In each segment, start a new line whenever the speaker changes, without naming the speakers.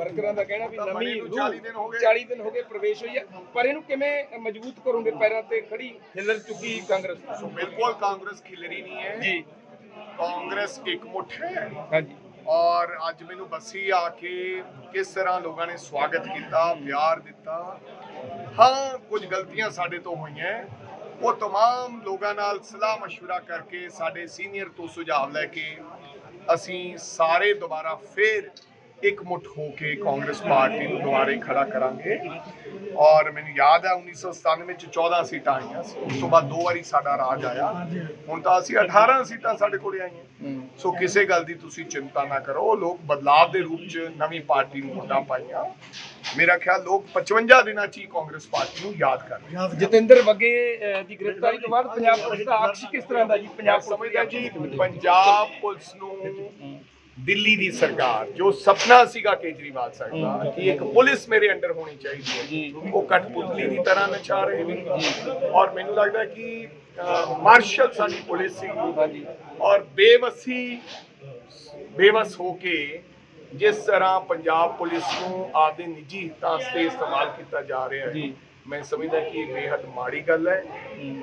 ਵਰਕਰਾਂ ਦਾ ਕਹਿਣਾ ਵੀ
ਤਾਂ
ਨਵੀਂ
ਬਣੇ ਨੂੰ
ਰੂਹ
40 ਦਿਨ ਹੋ ਗਏ।
40 ਦਿਨ ਹੋ ਗਏ ਪ੍ਰਵੇਸ਼ ਹੋਈ ਹੈ ਪਰ ਇਹਨੂੰ ਕਿਵੇਂ ਮਜ਼ਬੂਤ ਕਰੋਗੇ ਪੈਰਾਂ ਤੇ ਖੜੀ ਹਿੱਲਰ ਚੁੱਕੀ ਕਾਂਗਰਸ
ਸੋ ਬਿਲਕੁਲ ਕਾਂਗਰਸ ਖਿਲਰੀ ਨਹੀਂ ਹੈ
ਜੀ
ਕਾਂਗਰਸ ਇੱਕ ਮੁੱਠ ਹੈ
ਹਾਂਜੀ
ਔਰ ਅੱਜ ਮੈਨੂੰ ਬੱਸੀ ਆ ਕੇ ਕਿਸ ਤਰ੍ਹਾਂ ਲੋਕਾਂ ਨੇ ਸਵਾਗਤ ਕੀਤਾ ਪਿਆਰ ਦਿੱਤਾ ਹਾਂ ਕੁਝ ਗਲਤੀਆਂ ਸਾਡੇ ਤੋਂ ਹੋਈਆਂ ਉਹ तमाम ਲੋਕਾਂ ਨਾਲ ਸਲਾਹ مشورہ ਕਰਕੇ ਸਾਡੇ ਸੀਨੀਅਰ ਤੋਂ ਸੁਝਾਅ ਲੈ ਕੇ ਅਸੀਂ ਸਾਰੇ ਦੁਬਾਰਾ ਫੇਰ ਇੱਕ ਮੁੱਠ ਹੋ ਕੇ ਕਾਂਗਰਸ ਪਾਰਟੀ ਨੂੰ ਦੁਬਾਰੇ ਖੜਾ ਕਰਾਂਗੇ। ਔਰ ਮੈਨੂੰ ਯਾਦ ਹੈ 1997 ਵਿੱਚ 14 ਸੀਟਾਂ ਆਈਆਂ ਸੀ। ਉਸ ਤੋਂ ਬਾਅਦ ਦੋ ਵਾਰੀ ਸਾਡਾ ਰਾਜ ਆਇਆ। ਹੁਣ ਤਾਂ ਅਸੀਂ 18 ਸੀਟਾਂ ਸਾਡੇ ਕੋਲੇ ਆਈਆਂ। ਸੋ ਕਿਸੇ ਗੱਲ ਦੀ ਤੁਸੀਂ ਚਿੰਤਾ ਨਾ ਕਰੋ। ਲੋਕ ਬਦਲਾਵ ਦੇ ਰੂਪ 'ਚ ਨਵੀਂ ਪਾਰਟੀ ਨੂੰ ਵੋਟਾਂ ਪਾਈਆਂ। ਮੇਰਾ ਖਿਆਲ ਲੋਕ 55 ਦਿਨਾਂ 'ਚ ਹੀ ਕਾਂਗਰਸ ਪਾਰਟੀ ਨੂੰ ਯਾਦ ਕਰ।
ਜਤਿੰਦਰ ਬੱਗੇ ਦੀ ਗ੍ਰਿਫਤਾਰੀ ਤੋਂ ਬਾਅਦ ਪੰਜਾਬ ਪੁਲਿਸ ਦਾ ਅਕਸ਼ ਕਿਸ ਤਰ੍ਹਾਂ ਦਾ ਜੀ? ਪੰਜਾਬ
ਸਮਝਦਾ ਜੀ ਪੰਜਾਬ ਪੁਲਿਸ ਨੂੰ ਦਿੱਲੀ ਦੀ ਸਰਕਾਰ ਜੋ ਸੁਪਨਾ ਸੀਗਾ ਕੇਜਰੀਵਾਲ ਸਾਹਿਬ ਦਾ ਕਿ ਇੱਕ ਪੁਲਿਸ ਮੇਰੇ ਅੰਡਰ ਹੋਣੀ ਚਾਹੀਦੀ ਹੈ। ਉਹ ਕਠਪੁਤਲੀ ਦੀ ਤਰ੍ਹਾਂ ਨਚਾ ਰਹੇ ਨੇ। ਔਰ ਮੈਨੂੰ ਲੱਗਦਾ ਕਿ ਮਾਰਸ਼ਲ ਸਾਡੀ ਪੁਲਿਸ ਸੀ। ਔਰ ਬੇਵਸੀ ਬੇਵਸ ਹੋ ਕੇ ਜਿਸ ਤਰ੍ਹਾਂ ਪੰਜਾਬ ਪੁਲਿਸ ਨੂੰ ਆਪਦੇ ਨਿੱਜੀ ਹਿੱਤਾਂ ਵਾਸਤੇ ਇਸਤੇਮਾਲ ਕੀਤਾ ਜਾ ਰਿਹਾ ਹੈ। ਮੈਂ ਸਮਝਦਾ ਕਿ ਇਹ ਬੇहद ਮਾੜੀ ਗੱਲ ਹੈ।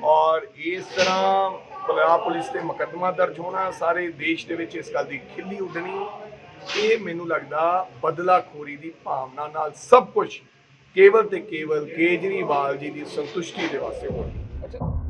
ਔਰ ਇਸ ਤਰ੍ਹਾਂ ਪੰਜਾਬ ਪੁਲਿਸ ਤੇ ਮੁਕੱਦਮਾ ਦਰਜ ਹੋਣਾ ਸਾਰੇ ਦੇਸ਼ ਦੇ ਵਿੱਚ ਇਸ ਗੱਲ ਦੀ ਖਿੱਲੀ ਉੱਡਣੀ, ਇਹ ਮੈਨੂੰ ਲੱਗਦਾ ਬਦਲਾਖੋਰੀ ਦੀ ਭਾਵਨਾ ਨਾਲ ਸਭ ਕੁਝ ਕੇਵਲ ਤੇ ਕੇਵਲ ਕੇਜਰੀਵਾਲ ਜੀ ਦੀ ਸੰਤੁਸ਼ਟੀ ਦੇ ਵਾਸਤੇ ਹੋਣਾ
ਅੱਛਾ।